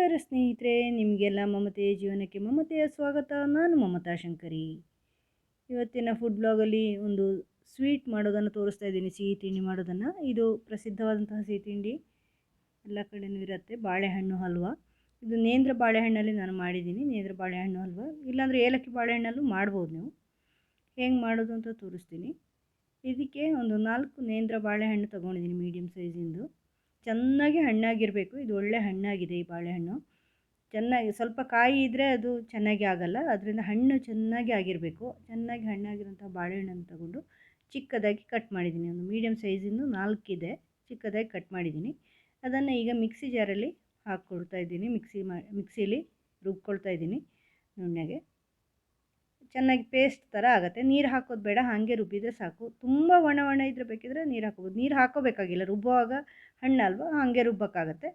ನಮಸ್ಕಾರ ಸ್ನೇಹಿತರೆ, ನಿಮಗೆಲ್ಲ ಮಮತೆಯ ಜೀವನಕ್ಕೆ ಮಮತೆಯ ಸ್ವಾಗತ. ನಾನು ಮಮತಾ ಶಂಕರಿ. ಇವತ್ತಿನ ಫುಡ್ ಬ್ಲಾಗಲ್ಲಿ ಒಂದು ಸ್ವೀಟ್ ಮಾಡೋದನ್ನು ತೋರಿಸ್ತಾ ಇದ್ದೀನಿ. ಸಿಹಿ ತಿಂಡಿ ಮಾಡೋದನ್ನು. ಇದು ಪ್ರಸಿದ್ಧವಾದಂತಹ ಸಿಹಿ ತಿಂಡಿ. ಎಲ್ಲ ಕಡೆಯೂ ಇರುತ್ತೆ. ಬಾಳೆಹಣ್ಣು, ಹಲ್ವ. ಇದು ನೇಂದ್ರ ಬಾಳೆಹಣ್ಣಲ್ಲಿ ನಾನು ಮಾಡಿದ್ದೀನಿ. ನೇಂದ್ರ ಬಾಳೆಹಣ್ಣು, ಹಲ್ವ. ಇಲ್ಲಾಂದರೆ ಏಲಕ್ಕಿ ಬಾಳೆಹಣ್ಣಲ್ಲೂ ಮಾಡ್ಬೋದು ನೀವು. ಹೆಂಗೆ ಮಾಡೋದು ಅಂತ ತೋರಿಸ್ತೀನಿ. ಇದಕ್ಕೆ ಒಂದು ನಾಲ್ಕು ನೇಂದ್ರ ಬಾಳೆಹಣ್ಣು ತೊಗೊಂಡಿದ್ದೀನಿ ಮೀಡಿಯಮ್ ಸೈಜಿಂದು ಚೆನ್ನಾಗಿ ಹಣ್ಣಾಗಿರಬೇಕು. ಇದು ಒಳ್ಳೆ ಹಣ್ಣಾಗಿದೆ ಈ ಬಾಳೆಹಣ್ಣು. ಚೆನ್ನಾಗಿ ಸ್ವಲ್ಪ ಕಾಯಿ ಇದ್ದರೆ ಅದು ಚೆನ್ನಾಗಿ ಆಗಲ್ಲ. ಅದರಿಂದ ಹಣ್ಣು ಚೆನ್ನಾಗಿ ಆಗಿರಬೇಕು. ಚೆನ್ನಾಗಿ ಹಣ್ಣಾಗಿರೋಂಥ ಬಾಳೆಹಣ್ಣನ್ನು ತಗೊಂಡು ಚಿಕ್ಕದಾಗಿ ಕಟ್ ಮಾಡಿದ್ದೀನಿ. ಒಂದು ಮೀಡಿಯಮ್ ಸೈಜಿಂದು ನಾಲ್ಕಿದೆ. ಚಿಕ್ಕದಾಗಿ ಕಟ್ ಮಾಡಿದ್ದೀನಿ. ಅದನ್ನು ಈಗ ಮಿಕ್ಸಿ ಜಾರಲ್ಲಿ ಹಾಕ್ಕೊಡ್ತಾ ಇದ್ದೀನಿ. ಮಿಕ್ಸಿ ಮಾ, ಮಿಕ್ಸಿಲಿ ರುಬ್ಕೊಳ್ತಾ ಇದ್ದೀನಿ. ನುಣ್ಣಗೆ. ಚೆನ್ನಾಗಿ ಪೇಸ್ಟ್ ಥರ ಆಗುತ್ತೆ. ನೀರು ಹಾಕೋದು ಬೇಡ, ಹಾಗೆ ರುಬ್ಬಿದರೆ ಸಾಕು. ತುಂಬ ಒಣ ಒಣ ಇದ್ರೆ ಬೇಕಿದ್ರೆ ನೀರು ಹಾಕೋಬೋದು. ನೀರು ಹಾಕೋಬೇಕಾಗಿಲ್ಲ, ರುಬ್ಬುವಾಗ ಹಣ್ಣಲ್ವ ಹಾಗೆ ರುಬ್ಬೋಕ್ಕಾಗತ್ತೆ.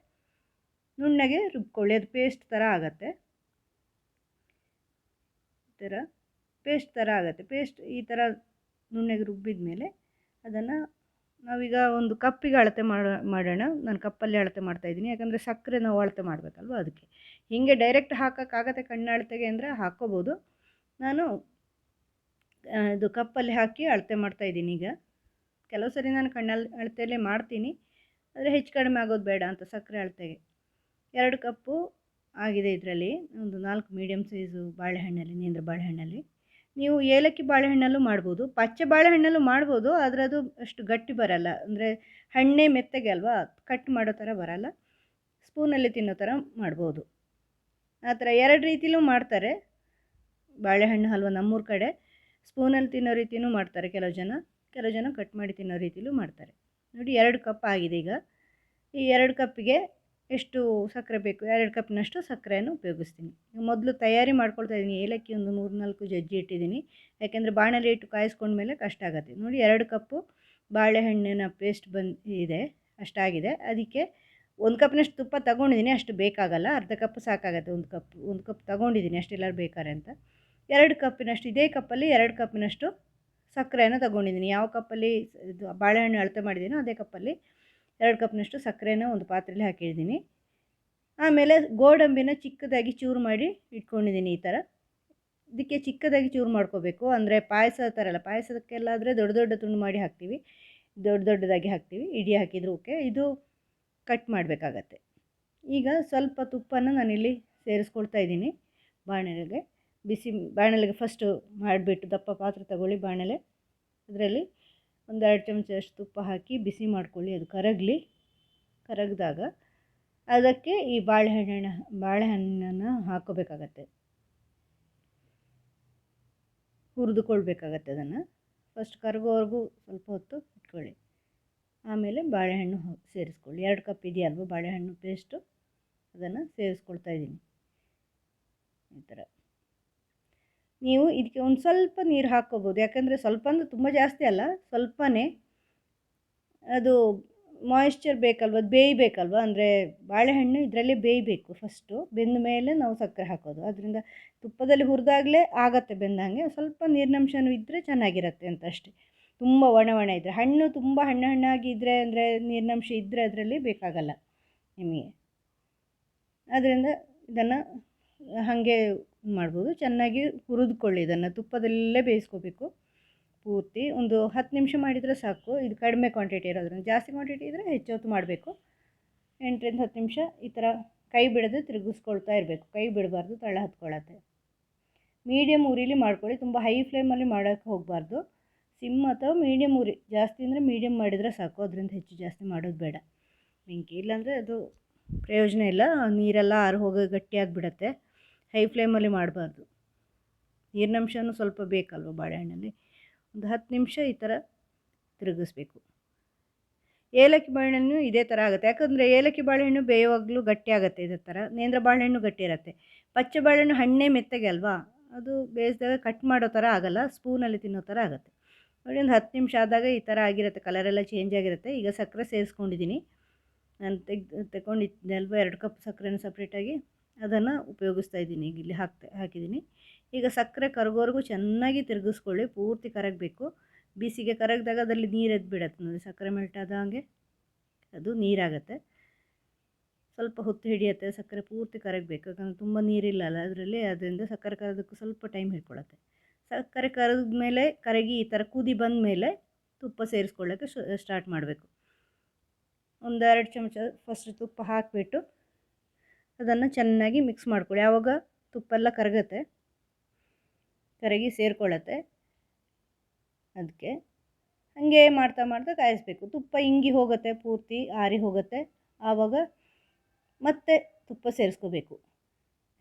ನುಣ್ಣಗೆ ರುಬ್ಕೊಳ್ಳಿ, ಅದು ಪೇಸ್ಟ್ ಥರ ಆಗುತ್ತೆ. ಈ ಥರ ಪೇಸ್ಟ್ ಥರ ಆಗುತ್ತೆ. ಪೇಸ್ಟ್ ಈ ಥರ ನುಣ್ಣಗೆ ರುಬ್ಬಿದ ಮೇಲೆ ಅದನ್ನು ನಾವೀಗ ಒಂದು ಕಪ್ಪಿಗೆ ಅಳತೆ ಮಾಡೋ, ಮಾಡೋಣ. ನಾನು ಕಪ್ಪಲ್ಲಿ ಅಳತೆ ಮಾಡ್ತಾಯಿದ್ದೀನಿ ಯಾಕಂದರೆ ಸಕ್ಕರೆ ನಾವು ಅಳತೆ ಮಾಡಬೇಕಲ್ವ ಅದಕ್ಕೆ. ಹೀಗೆ ಡೈರೆಕ್ಟ್ ಹಾಕೋಕ್ಕಾಗತ್ತೆ ಕಣ್ಣು ಅಳತೆಗೆ ಅಂದರೆ ಹಾಕ್ಕೋಬೋದು ನಾನು ಇದು ಕಪ್ಪಲ್ಲಿ ಹಾಕಿ ಅಳತೆ ಮಾಡ್ತಾಯಿದ್ದೀನಿ ಈಗ. ಕೆಲವು ಸರಿ ನಾನು ಕಣ್ಣಲ್ಲಿ ಅಳತೆಯಲ್ಲೇ ಮಾಡ್ತೀನಿ. ಆದರೆ ಹೆಚ್ಚು ಕಡಿಮೆ ಆಗೋದು ಬೇಡ ಅಂತ ಸಕ್ಕರೆ ಅಳತೆಗೆ ಎರಡು ಕಪ್ಪು ಆಗಿದೆ ಇದರಲ್ಲಿ. ಒಂದು ನಾಲ್ಕು ಮೀಡಿಯಮ್ ಸೈಜು ಬಾಳೆಹಣ್ಣಲ್ಲಿ ನೇಂದ್ರ ಬಾಳೆಹಣ್ಣಲ್ಲಿ. ನೀವು ಏಲಕ್ಕಿ ಬಾಳೆಹಣ್ಣಲ್ಲೂ ಮಾಡ್ಬೋದು. ಪಚ್ಚೆ ಬಾಳೆಹಣ್ಣಲ್ಲೂ ಮಾಡ್ಬೋದು, ಆದರೆ ಅದು ಅಷ್ಟು ಗಟ್ಟಿ ಬರಲ್ಲ. ಅಂದರೆ ಹಣ್ಣೆ ಮೆತ್ತಗೆ ಅಲ್ವಾ ಕಟ್ ಮಾಡೋ ಥರ ಬರಲ್ಲ. ಸ್ಪೂನಲ್ಲಿ ತಿನ್ನೋ ಥರ ಮಾಡ್ಬೋದು. ಆ ಥರ ಎರಡು ರೀತಿಲೂ ಮಾಡ್ತಾರೆ. ಬಾಳೆಹಣ್ಣು ಹಲ್ವ ನಮ್ಮೂರ ಕಡೆ ಸ್ಪೂನಲ್ಲಿ ತಿನ್ನೋ ರೀತಿಯೂ ಮಾಡ್ತಾರೆ. ಕೆಲವು ಜನ ಕೆಲವು ಜನ ಕಟ್ ಮಾಡಿ ತಿನ್ನೋ ರೀತಿಲೂ ಮಾಡ್ತಾರೆ. ನೋಡಿ, ಎರಡು ಕಪ್ ಆಗಿದೆ ಈಗ. ಈ ಎರಡು ಕಪ್ಪಿಗೆ ಎಷ್ಟು ಸಕ್ಕರೆ ಬೇಕು? ಎರಡು ಕಪ್ನಷ್ಟು ಸಕ್ಕರೆಯನ್ನು ಉಪಯೋಗಿಸ್ತೀನಿ. ಮೊದಲು ತಯಾರಿ ಮಾಡ್ಕೊಳ್ತಾ ಇದ್ದೀನಿ. ಏಲಕ್ಕಿ ಒಂದು ಮೂರು ನಾಲ್ಕು ಜಜ್ಜಿ ಇಟ್ಟಿದ್ದೀನಿ. ಯಾಕೆಂದರೆ ಬಾಣಲೆ ಇಟ್ಟು ಕಾಯಿಸ್ಕೊಂಡ್ಮೇಲೆ ಕಷ್ಟ ಆಗುತ್ತೆ. ನೋಡಿ, ಎರಡು ಕಪ್ಪು ಬಾಳೆಹಣ್ಣಿನ ಪೇಸ್ಟ್ ಬಂದು ಇದೆ, ಅಷ್ಟಾಗಿದೆ. ಅದಕ್ಕೆ ಒಂದು ಕಪ್ನಷ್ಟು ತುಪ್ಪ ತಗೊಂಡಿದ್ದೀನಿ. ಅಷ್ಟು ಬೇಕಾಗಲ್ಲ. ಅರ್ಧ ಕಪ್ ಸಾಕಾಗತ್ತೆ. ಒಂದು ಕಪ್ ಒಂದು ಕಪ್ ತಗೊಂಡಿದ್ದೀನಿ. ಅಷ್ಟೆಲ್ಲರೂ ಬೇಕಾರೆ ಅಂತ. ಎರಡು ಕಪ್ಪಿನಷ್ಟು, ಇದೇ ಕಪ್ಪಲ್ಲಿ ಎರಡು ಕಪ್ಪಿನಷ್ಟು ಸಕ್ಕರೆಯನ್ನು ತಗೊಂಡಿದ್ದೀನಿ. ಯಾವ ಕಪ್ಪಲ್ಲಿ ಇದು ಬಾಳೆಹಣ್ಣು ಅಳತೆ ಮಾಡಿದ್ದೀನೋ ಅದೇ ಕಪ್ಪಲ್ಲಿ ಎರಡು ಕಪ್ನಷ್ಟು ಸಕ್ಕರೆನ ಒಂದು ಪಾತ್ರೆಯಲ್ಲಿ ಹಾಕಿದ್ದೀನಿ. ಆಮೇಲೆ ಗೋಡಂಬಿನ ಚಿಕ್ಕದಾಗಿ ಚೂರು ಮಾಡಿ ಇಟ್ಕೊಂಡಿದ್ದೀನಿ ಈ ಥರ. ಇದಕ್ಕೆ ಚಿಕ್ಕದಾಗಿ ಚೂರು ಮಾಡ್ಕೋಬೇಕು. ಅಂದರೆ ಪಾಯಸ ಥರ ಅಲ್ಲ ಪಾಯಸಕ್ಕೆಲ್ಲಾದರೆ ದೊಡ್ಡ ದೊಡ್ಡ ತುಂಡು ಮಾಡಿ ಹಾಕ್ತೀವಿ. ದೊಡ್ಡ ದೊಡ್ಡದಾಗಿ ಹಾಕ್ತೀವಿ. ಇಡಿ ಹಾಕಿದ್ರು ಓಕೆ. ಇದು ಕಟ್ ಮಾಡಬೇಕಾಗತ್ತೆ. ಈಗ ಸ್ವಲ್ಪ ತುಪ್ಪನ ನಾನಿಲ್ಲಿ ಸೇರಿಸ್ಕೊಳ್ತಾ ಇದ್ದೀನಿ ಬಾಣಲೆಗೆ. ಬಿಸಿ ಬಾಣಲೆಗೆ ಫಸ್ಟು ಮಾಡಿಬಿಟ್ಟು ದಪ್ಪ ಪಾತ್ರೆ ತಗೊಳ್ಳಿ ಬಾಣಲೆ. ಅದರಲ್ಲಿ ಒಂದೆರಡು ಚಮಚದಷ್ಟು ತುಪ್ಪ ಹಾಕಿ ಬಿಸಿ ಮಾಡ್ಕೊಳ್ಳಿ, ಅದು ಕರಗಲಿ. ಕರಗಿದಾಗ ಅದಕ್ಕೆ ಈ ಬಾಳೆಹಣ್ಣಿನ ಬಾಳೆಹಣ್ಣನ್ನು ಹಾಕೋಬೇಕಾಗತ್ತೆ. ಹುರಿದುಕೊಳ್ಬೇಕಾಗತ್ತೆ ಅದನ್ನು. ಫಸ್ಟ್ ಕರಗೋವರೆಗೂ ಸ್ವಲ್ಪ ಹೊತ್ತು ಇಟ್ಕೊಳ್ಳಿ. ಆಮೇಲೆ ಬಾಳೆಹಣ್ಣು ಸೇರಿಸ್ಕೊಳ್ಳಿ. ಎರಡು ಕಪ್ ಇದೆಯಲ್ವ ಬಾಳೆಹಣ್ಣು ಪೇಸ್ಟು ಅದನ್ನು ಸೇರಿಸ್ಕೊಳ್ತಾ ಇದ್ದೀನಿ. ಈ ಥರ. ನೀವು ಇದಕ್ಕೆ ಒಂದು ಸ್ವಲ್ಪ ನೀರು ಹಾಕ್ಕೋಬೋದು. ಯಾಕಂದರೆ ಸ್ವಲ್ಪ ಅಂದರೆ ತುಂಬ ಜಾಸ್ತಿ ಅಲ್ಲ, ಸ್ವಲ್ಪನೇ ಅದು ಮಾಯಿಶ್ಚರ್ ಬೇಕಲ್ವ, ಅದು ಬೇಯಬೇಕಲ್ವ? ಅಂದರೆ ಬಾಳೆಹಣ್ಣು ಇದರಲ್ಲೇ ಬೇಯಬೇಕು ಫಸ್ಟು ಬೆಂದ ಮೇಲೆ ನಾವು ಸಕ್ಕರೆ ಹಾಕೋದು. ಅದರಿಂದ ತುಪ್ಪದಲ್ಲಿ ಹುರಿದಾಗಲೇ ಆಗತ್ತೆ ಬೆಂದಂಗೆ. ಸ್ವಲ್ಪ ನೀರಿನಂಶನೂ ಇದ್ದರೆ ಚೆನ್ನಾಗಿರುತ್ತೆ ಅಂತ ಅಷ್ಟೇ. ತುಂಬ ಒಣ ಒಣ ಇದ್ದರೆ ಹಣ್ಣು ತುಂಬ ಹಣ್ಣು ಹಣ್ಣಾಗಿದ್ದರೆ ಅಂದರೆ ನೀರಿನಂಶ ಇದ್ದರೆ ಅದರಲ್ಲಿ ಬೇಕಾಗಲ್ಲ ನಿಮಗೆ. ಅದರಿಂದ ಇದನ್ನು ಹಾಗೆ ಮಾಡ್ಬೋದು. ಚೆನ್ನಾಗಿ ಹುರಿದುಕೊಳ್ಳಿ. ಇದನ್ನು ತುಪ್ಪದಲ್ಲೇ ಬೇಯಿಸ್ಕೋಬೇಕು. ಪೂರ್ತಿ ಒಂದು ಹತ್ತು ನಿಮಿಷ ಮಾಡಿದರೆ ಸಾಕು. ಇದು ಕಡಿಮೆ ಕ್ವಾಂಟಿಟಿ ಇರೋದ್ರಿಂದ. ಜಾಸ್ತಿ ಕ್ವಾಂಟಿಟಿ ಇದ್ದರೆ ಹೆಚ್ಚು ಹೊತ್ತು ಮಾಡಬೇಕು. ಎಂಟರಿಂದ ಹತ್ತು ನಿಮಿಷ ಈ ಥರ ಕೈ ಬಿಡದೆ ತಿರುಗಿಸ್ಕೊಳ್ತಾ ಇರಬೇಕು. ಕೈ ಬಿಡಬಾರ್ದು, ತಳ ಹತ್ಕೊಳ್ಳುತ್ತೆ. ಮೀಡಿಯಮ್ ಉರಿಲಿ ಮಾಡ್ಕೊಳ್ಳಿ. ತುಂಬ ಹೈ ಫ್ಲೇಮಲ್ಲಿ ಮಾಡೋಕ್ಕೆ ಹೋಗಬಾರ್ದು. ಸಿಮ್ ಅಥವಾ ಮೀಡಿಯಮ್ ಉರಿ. ಜಾಸ್ತಿ ಅಂದರೆ ಮೀಡಿಯಮ್ ಮಾಡಿದರೆ ಸಾಕು. ಅದರಿಂದ ಹೆಚ್ಚು ಜಾಸ್ತಿ ಮಾಡೋದು ಬೇಡ. ಬೆಂಕಿ ಇಲ್ಲಾಂದರೆ ಅದು ಪ್ರಯೋಜನ ಇಲ್ಲ. ನೀರೆಲ್ಲ ಆರು ಹೋಗಿ ಗಟ್ಟಿಯಾಗಿಬಿಡತ್ತೆ. ಹೈ ಫ್ಲೇಮಲ್ಲಿ ಮಾಡಬಾರ್ದು. ನೀರಿನಂಶನೂ ಸ್ವಲ್ಪ ಬೇಕಲ್ವ ಬಾಳೆಹಣ್ಣಲ್ಲಿ? ಒಂದು ಹತ್ತು ನಿಮಿಷ ಈ ಥರ ತಿರುಗಿಸ್ಬೇಕು. ಏಲಕ್ಕಿ ಬಾಳೆಹಣ್ಣು ಇದೇ ಥರ ಆಗುತ್ತೆ. ಯಾಕಂದರೆ ಏಲಕ್ಕಿ ಬಾಳೆಹಣ್ಣು ಬೇಯುವಾಗಲೂ ಗಟ್ಟಿ ಆಗುತ್ತೆ ಇದೇ ಥರ. ನೇಂದ್ರ ಬಾಳೆಹಣ್ಣು ಗಟ್ಟಿ ಇರುತ್ತೆ. ಪಚ್ಚೆ ಬಾಳೆಹಣ್ಣು ಹಣ್ಣೇ ಮೆತ್ತಗೆ ಅಲ್ವಾ? ಅದು ಬೇಯಿಸಿದಾಗ ಕಟ್ ಮಾಡೋ ಥರ ಆಗಲ್ಲ, ಸ್ಪೂನಲ್ಲಿ ತಿನ್ನೋ ಥರ ಆಗುತ್ತೆ. ನೋಡಿ, ಒಂದು ಹತ್ತು ನಿಮಿಷ ಆದಾಗ ಈ ಥರ ಆಗಿರುತ್ತೆ. ಕಲರೆಲ್ಲ ಚೇಂಜ್ ಆಗಿರುತ್ತೆ. ಈಗ ಸಕ್ಕರೆ ಸೇರಿಸ್ಕೊಂಡಿದ್ದೀನಿ. ನಾನು ತೆಗ್ದು ತಗೊಂಡಿದ್ದಲ್ವ ಎರಡು ಕಪ್ ಸಕ್ಕರೆನ ಸಪ್ರೇಟಾಗಿ ಅದನ್ನು ಉಪಯೋಗಿಸ್ತಾ ಇದ್ದೀನಿ. ಈಗ ಇಲ್ಲಿ ಹಾಕ್ತಾ, ಹಾಕಿದ್ದೀನಿ. ಈಗ ಸಕ್ಕರೆ ಕರಗೋವರೆಗೂ ಚೆನ್ನಾಗಿ ತಿರುಗಿಸ್ಕೊಳ್ಳಿ, ಪೂರ್ತಿ ಕರಗಬೇಕು. ಬಿಸಿಗೆ ಕರಗಿದಾಗ ಅದರಲ್ಲಿ ನೀರು ಎದ್ದು ಬಿಡತ್ತೆ ನೋಡಿ ಸಕ್ಕರೆ ಮೆಲ್ಟ್ ಹಾಗೆ ಅದು ನೀರಾಗತ್ತೆ. ಸ್ವಲ್ಪ ಹೊತ್ತು ಹಿಡಿಯುತ್ತೆ, ಸಕ್ಕರೆ ಪೂರ್ತಿ ಕರಗಬೇಕು. ಯಾಕಂದರೆ ತುಂಬ ನೀರಿಲ್ಲಲ್ಲ ಅದರಲ್ಲಿ, ಅದರಿಂದ ಸಕ್ಕರೆ ಕರಗೋದಕ್ಕೂ ಸ್ವಲ್ಪ ಟೈಮ್ ಹಿಡ್ಕೊಳ್ಳುತ್ತೆ ಸಕ್ಕರೆ ಕರಗಿದ ಮೇಲೆ ಕರಗಿ ಈ ಥರ ಕುದಿ ಬಂದ ಮೇಲೆ ತುಪ್ಪ ಸೇರಿಸ್ಕೊಳ್ಳೋಕ್ಕೆ ಸ್ಟಾರ್ಟ್ ಮಾಡಬೇಕು. ಒಂದೆರಡು ಚಮಚ ಫಸ್ಟ್ ತುಪ್ಪ ಹಾಕಿಬಿಟ್ಟು ಅದನ್ನು ಚೆನ್ನಾಗಿ ಮಿಕ್ಸ್ ಮಾಡ್ಕೊಳ್ಳಿ. ಆವಾಗ ತುಪ್ಪ ಕರಗತ್ತೆ ಕರಗುತ್ತೆ ಕರಗಿ ಸೇರಿಕೊಳ್ಳತ್ತೆ ಅದಕ್ಕೆ ಹಾಗೆ ಮಾಡ್ತಾ ಮಾಡ್ತಾ ಕಾಯಿಸ್ಬೇಕು. ತುಪ್ಪ ಇಂಗಿ ಹೋಗುತ್ತೆ, ಪೂರ್ತಿ ಆರಿ ಹೋಗುತ್ತೆ. ಆವಾಗ ಮತ್ತೆ ತುಪ್ಪ ಸೇರಿಸ್ಕೋಬೇಕು.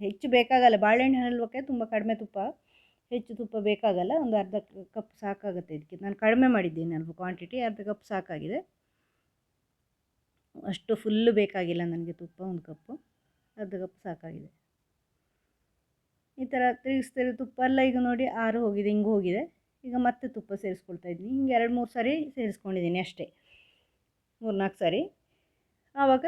ಹೆಚ್ಚು ಬೇಕಾಗಲ್ಲ, ಬಾಳೆಹಣ್ಣು ಹಲ್ವಕ್ಕೆ ತುಂಬ ಕಡಿಮೆ ತುಪ್ಪ, ಹೆಚ್ಚು ತುಪ್ಪ ಬೇಕಾಗಲ್ಲ, ಒಂದು ಅರ್ಧ ಕಪ್ ಸಾಕಾಗುತ್ತೆ ಇದಕ್ಕೆ. ನಾನು ಕಡಿಮೆ ಮಾಡಿದ್ದೀನಿ ಅಲ್ಪ ಕ್ವಾಂಟಿಟಿ ಅರ್ಧ ಕಪ್ ಸಾಕಾಗಿದೆ. ಅಷ್ಟು ಫುಲ್ಲು ಬೇಕಾಗಿಲ್ಲ ನನಗೆ ತುಪ್ಪ, ಒಂದು ಕಪ್ಪು. ಅರ್ಧ ಕಪ್ ಸಾಕಾಗಿದೆ. ಈ ಥರ ತಿರುಗಿಸ್ತಿರೋ ತುಪ್ಪ ಎಲ್ಲ ಈಗ ನೋಡಿ ಆರು ಹೋಗಿದೆ, ಹಿಂಗೆ ಹೋಗಿದೆ. ಈಗ ಮತ್ತೆ ತುಪ್ಪ ಸೇರಿಸ್ಕೊಳ್ತಾ ಇದ್ದೀನಿ. ಹಿಂಗೆ ಎರಡು ಮೂರು ಸಾರಿ ಸೇರಿಸ್ಕೊಂಡಿದ್ದೀನಿ ಅಷ್ಟೇ. ಮೂರು ನಾಲ್ಕು ಸಾರಿ. ಆವಾಗ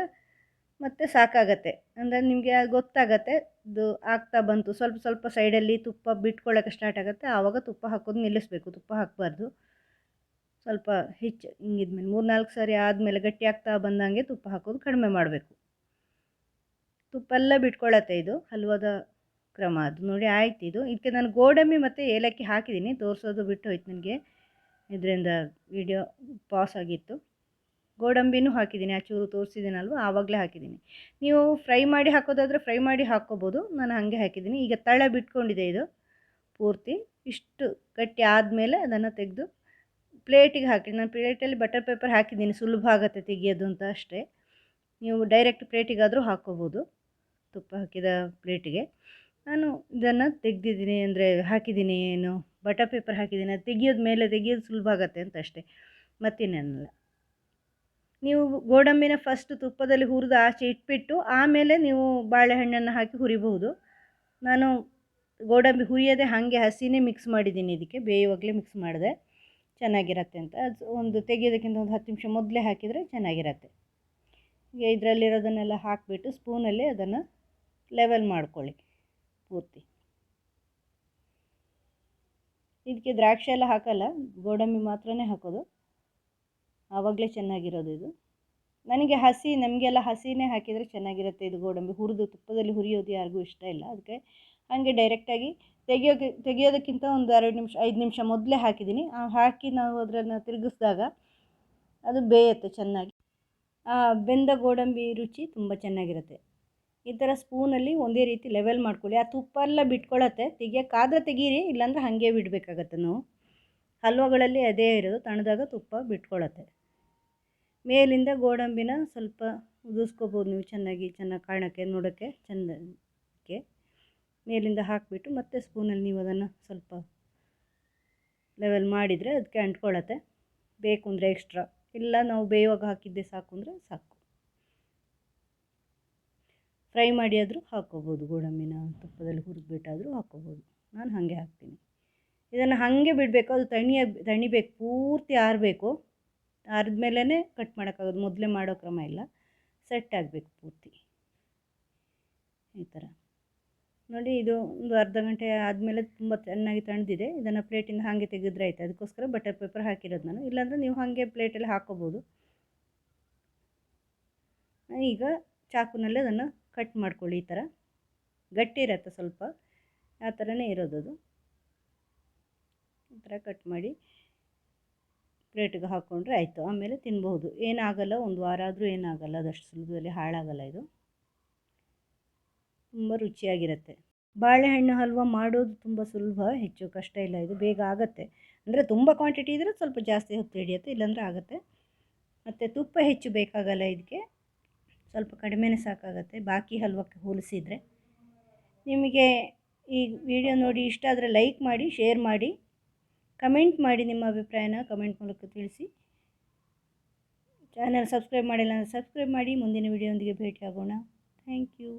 ಮತ್ತೆ ಸಾಕಾಗತ್ತೆ. ಅಂದರೆ ನಿಮಗೆ ಗೊತ್ತಾಗತ್ತೆ ಇದು ಆಗ್ತಾ ಬಂತು. ಸ್ವಲ್ಪ ಸ್ವಲ್ಪ ಸೈಡಲ್ಲಿ ತುಪ್ಪ ಬಿಟ್ಕೊಳ್ಳೋಕೆ ಸ್ಟಾರ್ಟ್ ಆಗುತ್ತೆ. ಆವಾಗ ತುಪ್ಪ ಹಾಕೋದು ನಿಲ್ಲಿಸ್ಬೇಕು. ತುಪ್ಪ ಹಾಕಬಾರ್ದು. ಸ್ವಲ್ಪ ಹೆಚ್ಚು ಹಿಂಗಿದ್ಮೇಲೆ ಮೂರು ನಾಲ್ಕು ಸಾರಿ ಆದಮೇಲೆ ಗಟ್ಟಿ ಆಗ್ತಾ ಬಂದಂಗೆ ತುಪ್ಪ ಹಾಕೋದು ಕಡಿಮೆ ಮಾಡಬೇಕು. ತುಪ್ಪ ಎಲ್ಲ ಬಿಟ್ಕೊಳ್ಳತ್ತೆ ಇದು, ಹಲ್ವಾದ ಕ್ರಮ ಅದು ನೋಡಿ ಆಯ್ತು ಇದು. ಇದಕ್ಕೆ ನಾನು ಗೋಡಂಬಿ ಮತ್ತು ಏಲಕ್ಕಿ ಹಾಕಿದ್ದೀನಿ, ತೋರಿಸೋದು ಬಿಟ್ಟು ಹೋಯ್ತು ನನಗೆ. ಇದರಿಂದ ವಿಡಿಯೋ ಪಾಸ್ ಆಗಿತ್ತು. ಗೋಡಂಬಿನೂ ಹಾಕಿದ್ದೀನಿ, ಆ ಚೂರು ತೋರಿಸಿದ್ದೀನಲ್ವ, ಆವಾಗಲೇ ಹಾಕಿದ್ದೀನಿ. ನೀವು ಫ್ರೈ ಮಾಡಿ ಹಾಕೋದಾದರೆ ಫ್ರೈ ಮಾಡಿ ಹಾಕ್ಕೋಬೋದು, ನಾನು ಹಾಗೆ ಹಾಕಿದ್ದೀನಿ. ಈಗ ತಳ ಬಿಟ್ಕೊಂಡಿದೆ ಇದು ಪೂರ್ತಿ. ಇಷ್ಟು ಗಟ್ಟಿ ಆದಮೇಲೆ ಅದನ್ನು ತೆಗೆದು ಪ್ಲೇಟಿಗೆ ಹಾಕಿ, ನಾನು ಪ್ಲೇಟಲ್ಲಿ ಬಟರ್ ಪೇಪರ್ ಹಾಕಿದ್ದೀನಿ, ಸುಲಭ ಆಗುತ್ತೆ ತೆಗಿಯೋದು ಅಂತ ಅಷ್ಟೇ. ನೀವು ಡೈರೆಕ್ಟ್ ಪ್ಲೇಟಿಗಾದರೂ ಹಾಕ್ಕೋಬೋದು. ತುಪ್ಪ ಹಾಕಿದ ಪ್ಲೇಟಿಗೆ. ನಾನು ಇದನ್ನು ತೆಗೆದಿದ್ದೀನಿ ಅಂದರೆ ಹಾಕಿದ್ದೀನಿ ಏನು, ಬಟರ್ ಪೇಪರ್ ಹಾಕಿದ್ದೀನಿ, ಅದು ತೆಗಿಯೋದು ಮೇಲೆ ತೆಗಿಯೋದು ಸುಲಭ ಆಗುತ್ತೆ ಅಂತ ಅಷ್ಟೇ. ಮತ್ತಿನ್ನೇನಲ್ಲ. ನೀವು ಗೋಡಂಬಿನ ಫಸ್ಟ್ ತುಪ್ಪದಲ್ಲಿ ಹುರಿದು ಆಚೆ ಇಟ್ಬಿಟ್ಟು ಆಮೇಲೆ ನೀವು ಬಾಳೆಹಣ್ಣನ್ನು ಹಾಕಿ ಹುರಿಬಹುದು. ನಾನು ಗೋಡಂಬಿ ಹುರಿಯೋದೆ ಹಾಗೆ ಹಸಿನೇ ಮಿಕ್ಸ್ ಮಾಡಿದ್ದೀನಿ ಇದಕ್ಕೆ, ಬೇಯುವಾಗಲೇ ಮಿಕ್ಸ್ ಮಾಡಿದೆ. ಚೆನ್ನಾಗಿರತ್ತೆ ಅಂತ. ಅದು ಒಂದು ತೆಗೆಯೋದಕ್ಕಿಂತ ಒಂದು ಹತ್ತು ನಿಮಿಷ ಮೊದಲೇ ಹಾಕಿದರೆ ಚೆನ್ನಾಗಿರತ್ತೆ. ಈಗ ಇದರಲ್ಲಿರೋದನ್ನೆಲ್ಲ ಹಾಕಿಬಿಟ್ಟು ಸ್ಪೂನಲ್ಲಿ ಅದನ್ನು ಲೆವೆಲ್ ಮಾಡ್ಕೊಳ್ಳಿ, ಪೂರ್ತಿ. ಇದಕ್ಕೆ ದ್ರಾಕ್ಷಿ ಎಲ್ಲ ಹಾಕಲ್ಲ, ಗೋಡಂಬಿ ಮಾತ್ರನೇ ಹಾಕೋದು. ಆವಾಗಲೇ ಚೆನ್ನಾಗಿರೋದು ಇದು. ನನಗೆ ಹಸಿ, ನಮಗೆಲ್ಲ ಹಸಿನೇ ಹಾಕಿದರೆ ಚೆನ್ನಾಗಿರುತ್ತೆ ಇದು ಗೋಡಂಬಿ. ಹುರಿದು ತುಪ್ಪದಲ್ಲಿ ಹುರಿಯೋದು ಯಾರಿಗೂ ಇಷ್ಟ ಇಲ್ಲ. ಅದಕ್ಕೆ ಹಾಗೆ ಡೈರೆಕ್ಟಾಗಿ ತೆಗಿಯೋಕೆ, ತೆಗಿಯೋದಕ್ಕಿಂತ ಒಂದು ಎರಡು ನಿಮಿಷ, ಐದು ನಿಮಿಷ ಮೊದಲೇ ಹಾಕಿದ್ದೀನಿ. ಹಾಕಿ ನಾವು ಅದರನ್ನು ತಿರುಗಿಸಿದಾಗ ಅದು ಬೇಯುತ್ತೆ ಚೆನ್ನಾಗಿ. ಬೆಂದ ಗೋಡಂಬಿ ರುಚಿ ತುಂಬ ಚೆನ್ನಾಗಿರುತ್ತೆ. ಈ ಥರ ಸ್ಪೂನಲ್ಲಿ ಒಂದೇ ರೀತಿ ಲೆವೆಲ್ ಮಾಡ್ಕೊಳ್ಳಿ. ಆ ತುಪ್ಪ ಎಲ್ಲ ಬಿಟ್ಕೊಳ್ಳುತ್ತೆ ತೆಗಿಯೋಕ್ಕಾದ್ರೆ ತೆಗೀರಿ, ಇಲ್ಲಾಂದ್ರೆ ಹಾಗೆ ಬಿಡಬೇಕಾಗತ್ತೆ ನಾವು. ಹಲ್ವಗಳಲ್ಲಿ ಅದೇ ಇರೋದು. ತಣ್ಣದಾಗ ತುಪ್ಪ ಬಿಟ್ಕೊಳ್ಳುತ್ತೆ ಮೇಲಿಂದ ಗೋಡಂಬಿನ ಸ್ವಲ್ಪ ಉದಿಸ್ಕೋಬೋದು ನೀವು ಚೆನ್ನಾಗಿ ಚೆನ್ನಾಗಿ ಕಾಣೋಕ್ಕೆ ನೋಡೋಕ್ಕೆ ಚೆಂದಕ್ಕೆ. ಮೇಲಿಂದ ಹಾಕಿಬಿಟ್ಟು ಮತ್ತೆ ಸ್ಪೂನಲ್ಲಿ ನೀವು ಅದನ್ನು ಸ್ವಲ್ಪ ಲೆವೆಲ್ ಮಾಡಿದರೆ ಅದಕ್ಕೆ ಅಂಟ್ಕೊಳತ್ತೆ. ಬೇಕು ಅಂದರೆ ಎಕ್ಸ್ಟ್ರಾ ಇಲ್ಲ ನಾವು ಬೇಯುವಾಗ ಹಾಕಿದ್ದೆ ಸಾಕು ಅಂದರೆ ಸಾಕು. ಫ್ರೈ ಮಾಡಿ ಆದರೂ ಹಾಕ್ಕೋಬೋದು ಗೋಡಂಬಿನ ತುಪ್ಪದಲ್ಲಿ ಹುರಿದ್ಬಿಟ್ಟಾದರೂ ಹಾಕ್ಕೋಬೋದು ನಾನು ಹಾಗೆ ಹಾಕ್ತೀನಿ. ಇದನ್ನು ಹಾಗೆ ಬಿಡಬೇಕು, ಅದು ತಣಿಯ, ತಣಿಬೇಕು, ಪೂರ್ತಿ ಆರಬೇಕು. ಆರಿದ್ಮೇಲೆ ಕಟ್ ಮಾಡೋಕ್ಕಾಗೋದು, ಮೊದಲೇ ಮಾಡೋ ಕ್ರಮ ಇಲ್ಲ. ಸೆಟ್ ಆಗಬೇಕು ಪೂರ್ತಿ. ಈ ಥರ ನೋಡಿ, ಇದು ಒಂದು ಅರ್ಧ ಗಂಟೆ ಆದಮೇಲೆ ತುಂಬ ಚೆನ್ನಾಗಿ ತಣ್ದಿದೆ. ಇದನ್ನು ಪ್ಲೇಟಿಂದ ಹಾಗೆ ತೆಗೆದ್ರೆ ಆಯ್ತು. ಅದಕ್ಕೋಸ್ಕರ ಬಟರ್ ಪೇಪರ್ ಹಾಕಿರೋದು ನಾನು. ಇಲ್ಲಾಂದರೆ ನೀವು ಹಾಗೆ ಪ್ಲೇಟಲ್ಲಿ ಹಾಕ್ಕೋಬೋದು ಈಗ ಚಾಕುನಲ್ಲೇ ಅದನ್ನು ಕಟ್ ಮಾಡ್ಕೊಳ್ಳಿ ಈ ಥರ. ಗಟ್ಟಿ ಇರತ್ತೆ ಸ್ವಲ್ಪ. ಆ ಥರನೇ ಇರೋದು ಈ ಥರ ಕಟ್ ಮಾಡಿ ಪ್ಲೇಟಿಗೆ ಹಾಕ್ಕೊಂಡ್ರೆ ಆಯಿತು. ಆಮೇಲೆ ತಿನ್ಬಹುದು. ಏನಾಗಲ್ಲ, ಒಂದು ವಾರ ಆದರೂ ಏನಾಗಲ್ಲ. ಅದಷ್ಟು ಸುಲಭದಲ್ಲಿ ಹಾಳಾಗಲ್ಲ ಇದು. ತುಂಬ ರುಚಿಯಾಗಿರುತ್ತೆ. ಬಾಳೆಹಣ್ಣು ಹಲ್ವ ಮಾಡೋದು ತುಂಬ ಸುಲಭ. ಹೆಚ್ಚು ಕಷ್ಟ ಇಲ್ಲ ಇದು. ಬೇಗ ಆಗುತ್ತೆ. ಅಂದರೆ ತುಂಬ ಕ್ವಾಂಟಿಟಿ ಇದ್ದರೆ ಸ್ವಲ್ಪ ಜಾಸ್ತಿ ಹೊತ್ತು ಹಿಡಿಯುತ್ತೆ, ಇಲ್ಲಾಂದರೆ ಆಗುತ್ತೆ. ಮತ್ತು ತುಪ್ಪ ಹೆಚ್ಚು ಬೇಕಾಗಲ್ಲ ಇದಕ್ಕೆ. ಸ್ವಲ್ಪ ಕಡಿಮೆನೇ ಸಾಕಾಗುತ್ತೆ, ಬಾಕಿ ಹಲ್ವಕ್ಕೆ ಹೋಲಿಸಿದರೆ. ನಿಮಗೆ ಈ ವಿಡಿಯೋ ನೋಡಿ ಇಷ್ಟ ಆದರೆ ಲೈಕ್ ಮಾಡಿ, ಶೇರ್ ಮಾಡಿ, ಕಮೆಂಟ್ ಮಾಡಿ ನಿಮ್ಮ ಅಭಿಪ್ರಾಯನ ಕಮೆಂಟ್ ಮೂಲಕ ತಿಳಿಸಿ. ಚಾನಲ್ ಸಬ್ಸ್ಕ್ರೈಬ್ ಮಾಡಿಲ್ಲ ಅಂದರೆ ಸಬ್ಸ್ಕ್ರೈಬ್ ಮಾಡಿ, ಮುಂದಿನ ವಿಡಿಯೋದೊಂದಿಗೆ ಭೇಟಿಯಾಗೋಣ. Thank you.